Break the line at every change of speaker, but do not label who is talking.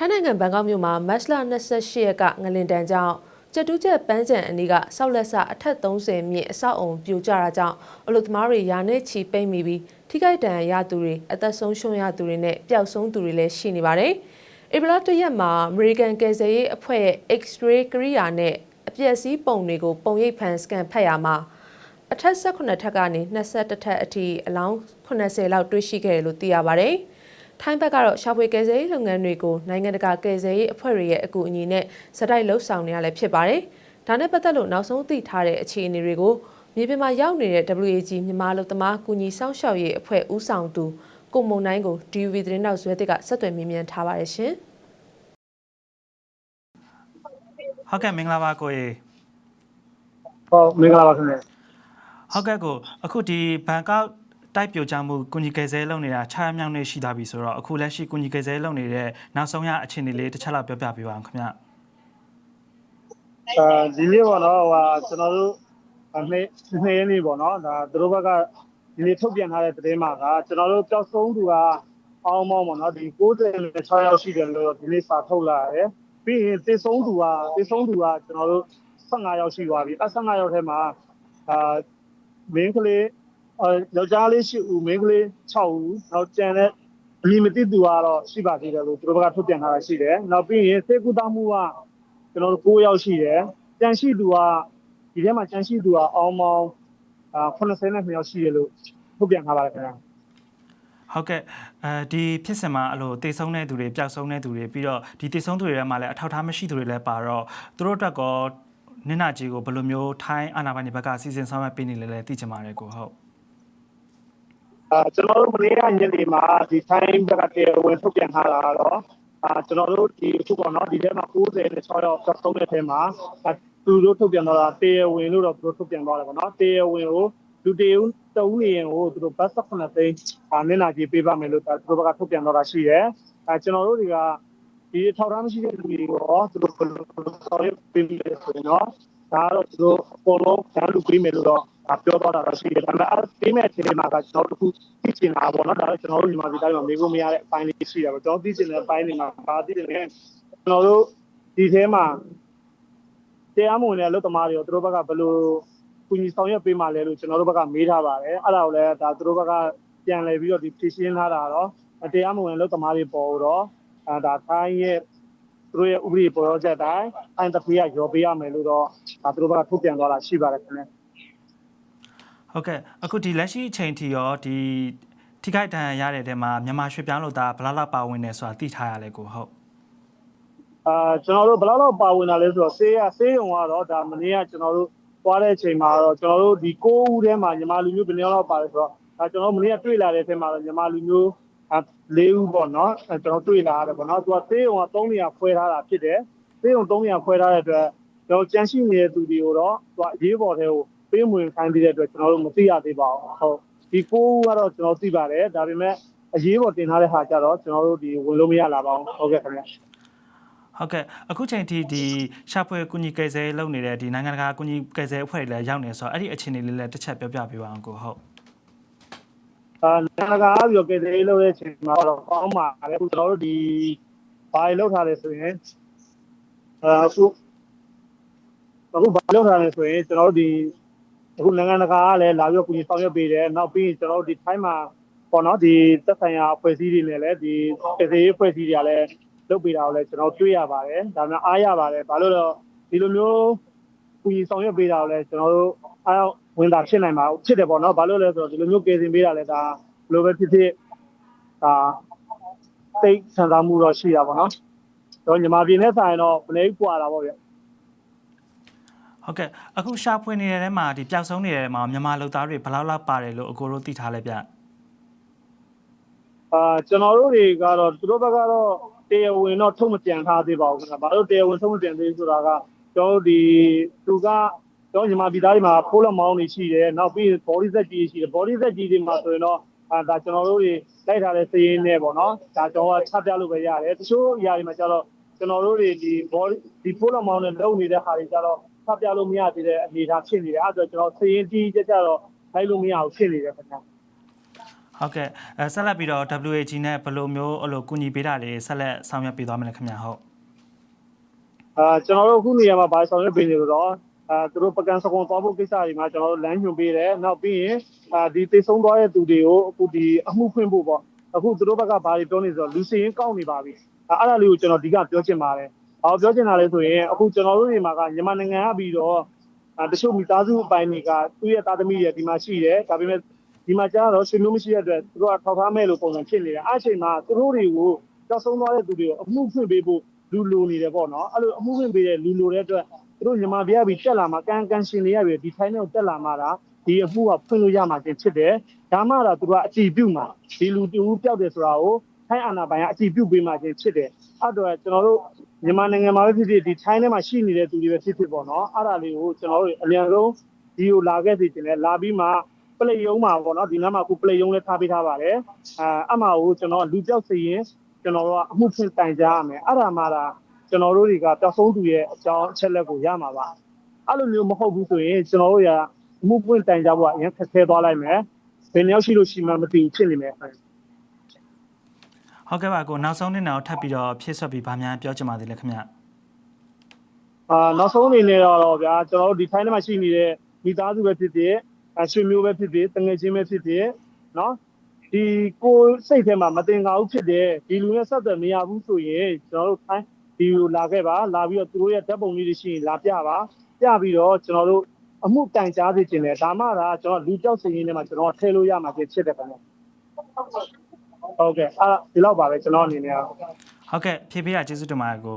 ထိုင်းနိုင်ငံဘန်ကောက်မြို့မှာမတ်လ28ရက်ကငလင်တန်ကြောင့်ကျတူးကျက်ပန်းချံအနီးကဆောက်လက်ဆအထက်30မြင့်အဆောက်အုံပြိုကျတာကြောင့်အလုသမားတွေယာနဲ့ချီပိတ်မိပြီးထိခိုက်ဒဏ်ရာရသူတွေအသက်ဆုံးရှုံးရသူတွေနဲ့ပျောက်ဆုံးသူတွေလည်းရှိနေပါတယ်။ဧပြီလတရက်မှာအမေရိကန်ကယ်ဆယ်ရေးအဖွဲ့ရဲ့ X-ray ကိရိယာနဲ့အပျက်စီးပုံတွေကိုပုံရိပ်ဖန်စကန်ဖတ်ရမှာအထက်18ထပ်ကနေ21ထပ်အထိအလောင်း80လောက်တွေ့ရှိခဲ့တယ်လို့သိရပါတယ်။ ထိုင်းဘက်ကတော့ရှာဖွေကယ်ဆယ်ရေးလုပ်ငန်းတွေကိုနိုင်ငံတကာကယ်ဆယ်ရေးအဖွဲ့တွေရဲ့အကူအညီနဲ့စတိုက်လှုပ်ဆောင်နေရလဲဖြစ်ပါတယ်။ဒါနဲ့ပတ်သက်လို့နောက်ဆုံးသိထားတဲ့အခြေအနေတွေကိုမြေပြင်မှာရောက်နေတဲ့ WAG မြန်မာလူသမားကူညီဆောင်ရှောက်ရေးအဖွဲ့ဦးဆောင်သူကိုမုံနိုင်ကို DUV သတင်းတောက်ဇွဲတစ်ကဆက်သွယ်မြင်မြန်ထားပါတယ်ရှင်။
ဟုတ်ကဲ့မင်္ဂလာပါကိုရေ
ဟုတ်မင်္ဂလာပါခင်ဗျာ
ဟုတ်ကဲ့ကိုအခုဒီဘန်ကောက် တိုက်ပြိုကျမှုကုညီကယ်ဆယ်လုပ်နေတာခြားမြောက်နေရှိသားပြီဆိုတော့အခုလက်ရှိကုညီကယ်ဆယ်လုပ်နေတဲ့နောက်ဆုံးရအခြေအနေလေးတစ်ချက်လောက်ပြောပြပေးပါအောင်ခင်ဗျ
အဲဒီနေ့ပေါ့နော်ဟိုဟာကျွန်တော်တို့နှစ်နှစ်ရက်နေ့ပေါ့နော်ဒါသူတို့ဘက်ကဒီနေ့ထုတ်ပြန်ထားတဲ့သတင်းမှာကကျွန်တော်တို့ပျောက်ဆုံးသူကအောင်းမောင်းပေါ့နော်ဒီ96ယောက်ရှိတယ်လို့ဒီနေ့စာထုတ်လာတယ်ပြီးရင်သေဆုံးသူကသေဆုံးသူကကျွန်တော်တို့15ယောက်ရှိသွားပြီအဲ15ယောက်ထဲမှာအာမင်းကလေးအဲ ယောက်ျားလေး8ဦးမိန်းကလေး6ဦးနောက်ကျန်တဲ့အမည်မသိသူကတော့ရှိပါသေးတယ်လို့သူတို့ဘက်ကထုတ်ပြန်ထားတာရှိတယ်နောက်ပြီးရင်စေကူတာမှုကကျွန်တော်တို့9ယောက်ရှိတယ်။ကြံရှိသူကဒီထဲမှာကြံရှိသူကအောင်းမောင်းအာ82ယောက်ရှိတယ်လို့ထုတ်ပြန်ထားပါတယ်ခင်ဗျာ
ဟုတ်ကဲ့အဲဒီဖြစ်စဉ်မှာအလိုတေဆုံးတဲ့သူတွေပျောက်ဆုံးတဲ့သူတွေပြီးတော့ဒီတေဆုံးသူတွေထဲမှာလည်းအထောက်အထားမရှိသူတွေလည်းပါတော့သူတို့အတွက်ကောနင့်နာကြီးကိုဘယ်လိုမျိုးထိုင်းအာဏာပိုင်တွေဘက်ကစီစဉ်ဆောင်ရွက်ပေးနေလဲလဲသိချင်ပါတယ်ကိုဟုတ်။
အာကျွန်တော်တို့မနေ့ကညနေမှာဒီတိုင်းဘက်ကတည်းကဝင်ထုတ်ပြန်ထားတာကတော့အာကျွန်တော်တို့ဒီအခုပေါ့နော်ဒီထဲမှာ96ယောက်ပတ်ဆုံးတဲ့ထဲမှာအာသူတို့ထုတ်ပြန်တော့တာတေရဝင်လို့တော့သူတို့ထုတ်ပြန်သွားတယ်ပေါ့နော်တေရဝင်ကိုလူတေဦးတဦးနေရင်ကိုသူတို့ဘတ်18သိန်းအာနင်းနာကြီးပေးပါမယ်လို့သူတို့ဘက်ကထုတ်ပြန်တော့တာရှိတယ်။အဲကျွန်တော်တို့တွေကဒီထောက်ထားမရှိတဲ့လူတွေရောသူတို့ဘယ်လိုဆောင်ရွက်ပေးလဲဆိုရင်တော့ဒါကတော့သူတို့အပေါ်လုံးတန်းလူပေးမယ်လို့တော့ ပြောတော့တာရှိတယ်။ဒါပေမဲ့အဲပေးမဲ့အချိန်မှာကကျွန်တော်တို့အခုသိချင်တာပေါ့နော်။ဒါတော့ကျွန်တော်တို့ညီမပြည်သားတွေမှာမေးဖို့မရတဲ့အပိုင်းလေးရှိတာပေါ့။ကျွန်တော်သိချင်တဲ့အပိုင်းတွေမှာဘာသိတယ်လဲ။ကျွန်တော်တို့ဒီထဲမှာတရားမဝင်တဲ့အလုပ်သမားတွေရောသူတို့ဘက်ကဘယ်လိုကူညီဆောင်ရွက်ပေးမှလဲလို့ကျွန်တော်တို့ဘက်ကမေးထားပါတယ်။အဲ့ဒါကိုလည်းဒါသူတို့ဘက်ကပြန်လည်ပြီးတော့ဒီဖြည့်ရှင်းထားတာတော့တရားမဝင်အလုပ်သမားတွေပေါ်တော့အဲဒါထိုင်းရဲ့သူတို့ရဲ့ဥပဒေပေါ်ချက်တိုင်းအိုင်တဖေးကရောပေးရမယ်လို့တော့ဒါသူတို့ဘက်ကထုတ်ပြန်သွားတာရှိပါတယ်ခင်ဗျာ
ဟုတ်ကဲ့အခုဒီလက်ရှိအချိန်ထိရောဒီထိခိုက်ဒဏ်ရာရတဲ့တဲမှာမြန်မာရွှေပြောင်းလို့သားဘယ်လောက်လောက်ပါဝင်နေဆိုတာသိထားရလဲကိုဟုတ်
အာကျွန်တော်တို့ဘယ်လောက်တော့ပါဝင်တာလဲဆိုတော့ဆေးရဆေးရုံကတော့ဒါမနေ့ကကျွန်တော်တို့သွားတဲ့အချိန်မှာတော့ကျွန်တော်တို့ဒီ9ဦးထဲမှာညီမလူမျိုးဘယ်နှစ်ယောက်လောက်ပါတယ်ဆိုတော့ဒါကျွန်တော်တို့မနေ့ကတွေ့လာတဲ့အချိန်မှာတော့ညီမလူမျိုး၄ဦးပေါ့နော်အဲကျွန်တော်တွေ့လာရတယ်ပေါ့နော်သူကဆေးရုံက3နေရာခွဲထားတာဖြစ်တယ်ဆေးရုံ3နေရာခွဲထားတဲ့အတွက်ကျွန်တော်ကြန့်ရှိနေတဲ့သူတွေကိုတော့သူကအရေးပေါ်တဲ့ကို ပေးမဝင်ခိုင်းသေးတဲ့အတွက်ကျွန်တော်တို့မသိရသေးပါဘူးဟုတ်ဒီ9ဦးကတော့ကျွန်တော်သိပါတယ်ဒါပေမဲ့အရေးပေါ်တင်ထားတဲ့ဟာကြတော့ကျွန်တော်တို့ဒီဝင်လို့မရလာပါဘူးဟုတ်ကဲ့ခင်ဗျာ
ဟုတ်ကဲ့အခုချိန်ထိဒီရှာဖွေကုညီကယ်ဆယ်လုပ်နေတဲ့ဒီနိုင်ငံတကာကုညီကယ်ဆယ်အဖွဲ့တွေလည်းရောက်နေဆိုတော့အဲ့ဒီအခြေအနေလေးလည်းတစ်ချက်ပြောပြပေးပါအောင်ကိုဟုတ်
အာနိုင်ငံတကာအပြောကယ်ဆယ်ရေးလုပ်တဲ့အချိန်မှာတော့ကောင်းပါတယ်အခုကျွန်တော်တို့ဒီဘာတွေလုပ်ထားလဲဆိုရင်အာအခုအခုဘာလုပ်ထားလဲဆိုရင်ကျွန်တော်တို့ဒီ အခုနိုင်ငံတကာကလည်းလာပြီးကူညီဆောင်ရွက်ပေးတယ်နောက်ပြီးကျွန်တော်တို့ဒီထိုင်းမှာပေါ့နော်ဒီသက်ဆိုင်ရာအဖွဲ့အစည်းတွေနဲ့လည်းဒီကယ်ဆယ်ရေးအဖွဲ့အစည်းတွေကလည်းလုပ်ပေးတာကိုလည်းကျွန်တော်တွေ့ရပါတယ်ဒါမှအားရပါတယ်ဘာလို့လဲဒီလိုမျိုးကူညီဆောင်ရွက်ပေးတာကိုလည်းကျွန်တော်တို့အားဝင်တာဖြစ်နိုင်ပါဘူးဖြစ်တယ်ပေါ့နော်ဘာလို့လဲဆိုတော့ဒီလိုမျိုးကယ်ဆယ်ပေးတာလည်းဒါဘယ်လိုပဲဖြစ်ဖြစ်ဒါသိဆန္ဒမှုတော့ရှိတာပေါ့နော်တော့ညီမပြည်နဲ့ဆိုင်တော့ဘယ်လေးကွာတာပေါ့ဗျ
ဟုတ်ကဲ့အခုရှာဖွေနေတဲ့ထဲမှာဒီပျောက်ဆုံးနေတဲ့ထဲမှာမြန်မာလူသားတွေဘယ်လောက်လောက်ပါတယ်လို့အကိုတို့သိထားလဲဗျ
အာကျွန်တော်တို့တွေကတော့သူတို့ဘက်ကတော့တရားဝင်တော့ထုတ်မပြန်ထားသေးပါဘူးခင်ဗျာဘာလို့တရားဝင်ထုတ်မပြန်သေးဆိုတာကကျွန်တော်တို့ဒီသူကကျွန်တော်ညီမပြည်သားတွေမှာဖိုးလက်မောင်းတွေရှိတယ်နောက်ပြီး body set ကြီးရှိတယ် body set ကြီးတွေမှာဆိုရင်တော့အာဒါကျွန်တော်တို့တွေလိုက်ထားတဲ့စည်ရင်းနဲ့ပေါ့နော်ဒါကျွန်တော်ကချပြလို့ပဲရတယ်တချို့အရာတွေမှာကျတော့ကျွန်တော်တို့တွေဒီ body ဒီဖိုးလက်မောင်းနဲ့လုံနေတဲ့ဟာတွေကျတော့ ချပြလို့မရသေးတဲ့အနေအထားဖြစ်နေတယ်အဲ့ဒါကျွန်တော်စည်ရင်းကြီးကြကြတော့လိုက်လို့မရဘူးဖြစ်နေတယ်ခင်ဗျာ
ဟဟုတ်ကဲ့အဲဆက်လက်ပြီးတော့ WAG နဲ့ဘယ်လိုမျိုးအဲ့လိုကူညီပေးတာတွေဆက်လက်ဆောင်ရွက်ပေးသွားမလဲခင်ဗျာဟုတ်
အာကျွန်တော်တို့အခုနေရာမှာဗာဆောင်ရွက်ပေးနေလို့တော့အာသူတို့ပကံစကွန်သွားဖို့ကိစ္စတွေမှာကျွန်တော်တို့လမ်းညွှန်ပေးတယ်နောက်ပြီးရင်အာဒီသိဆုံးသွားတဲ့သူတွေကိုအခုဒီအမှုဖွင့်ဖို့ပေါ့အခုသူတို့ဘက်ကဘာတွေပြောနေဆိုတော့လူစည်ရင်ကောက်နေပါပြီအဲအဲ့ဒါလေးကိုကျွန်တော်ဒီကပြောချင်ပါတယ် ဘာပြောချင်တာလဲဆိုရင်အခုကျွန်တော်တို့ဒီမှာကမြန်မာနိုင်ငံကပြီးတော့အာတချို့မိသားစုအပိုင်းတွေကသူ့ရဲ့သားသမီးတွေဒီမှာရှိတယ်ဒါပေမဲ့ဒီမှာကျတော့ဆွေမျိုးမရှိတဲ့အတွက်သူတို့ကထောက်ထားမဲ့လို့ပုံစံဖြစ်နေတယ်အဲ့အချိန်မှာသူတို့တွေကိုကြောက်ဆုံးသွားတဲ့သူတွေကိုအမှုဖွင့်ပေးဖို့လူလိုနေတယ်ပေါ့နော်အဲ့လိုအမှုဝင်ပေးတဲ့လူလိုတဲ့အတွက်သူတို့ညီမပြပြီးတက်လာမှာကန်ကန်ရှင်တွေရပြီဒီထိုင်းနဲ့တက်လာမှာဒါဒီအမှုကဖွင့်လို့ရမှာချင်းဖြစ်တယ်ဒါမှတော့သူတို့ကအကြည့်ပြုမှာဒီလူတူပျောက်တယ်ဆိုတာကိုထိုင်းအာဏာပိုင်ကအကြည့်ပြုပေးမှချင်းဖြစ်တယ်အဲ့တော့ကျွန်တော်တို့ မြန်မာနိုင်ငံမှာပဲဖြစ်ဖြစ်ဒီထိုင်းထဲမှာရှိနေတဲ့သူတွေပဲဖြစ်ဖြစ်ပေါ့နော်အဲ့ဒါလေးကိုကျွန်တော်တို့အမြန်ဆုံးဒီကိုလာခဲ့စီခြင်းလဲလာပြီးမှပလေယုံမှာပေါ့နော်ဒီနားမှာခုပလေယုံလဲထားပေးထားပါတယ်အဲအမှကိုကျွန်တော်လူပြောက်စီရင်ကျွန်တော်တို့ကအမှုဖွင့်တိုင်ကြရမယ်အဲ့ဒါမှဒါကျွန်တော်တို့တွေကပျောက်ဆုံးသူရဲ့အကြောင်းအချက်လက်ကိုရမှာပါအဲ့လိုမျိုးမဟုတ်ဘူးဆိုရင်ကျွန်တော်တို့ကအမှုဖွင့်တိုင်ကြဖို့ကအရင်ခက်ခဲသွားလိုက်မယ်ဘယ်နှယောက်ရှိလို့ရှိမှမသိဘူးဖြစ်နေမယ်
ဟုတ်ကဲ့ပါကိုနောက်ဆုံးနေ့တော့ထပ်ပြီးတော့ဖြည့်ဆွတ်ပြီးဗာများပြောချင်ပါသေးလဲခင်ဗျာ
အာနောက်ဆုံးအနေနဲ့တော့ဗျာကျွန်တော်တို့ဒီထိုင်းထဲမှာရှိနေတဲ့မိသားစုပဲဖြစ်ဖြစ်အဆွေမျိုးပဲဖြစ်ဖြစ်တငယ်ချင်းပဲဖြစ်ဖြစ်နော်ဒီကိုယ်စိတ်ထဲမှာမတင်ကားဘူးဖြစ်တယ်ဒီလူနဲ့ဆက်သွယ်မရဘူးဆိုရင်ကျွန်တော်တို့ထိုင်းဒီလိုလာခဲ့ပါလာပြီးတော့သူတို့ရဲ့ဓာတ်ပုံလေးတွေရှိရင်လာပြပါပြပြီးတော့ကျွန်တော်တို့အမှုတိုင်ကြားစေချင်တယ်ဒါမှသာကျွန်တော်လူကြောက်စင်ရင်းထဲမှာကျွန်တော်ထည့်လို့ရမှာဖြစ်တယ်ခင်ဗျ ဟုတ်ကဲ့အာဒီလောက်ပါပဲကျွန်တော်အနေနဲ့
ဟုတ်ကဲ့ဖြည့်ပေးတာကျေးဇူးတင်ပါတယ်ကို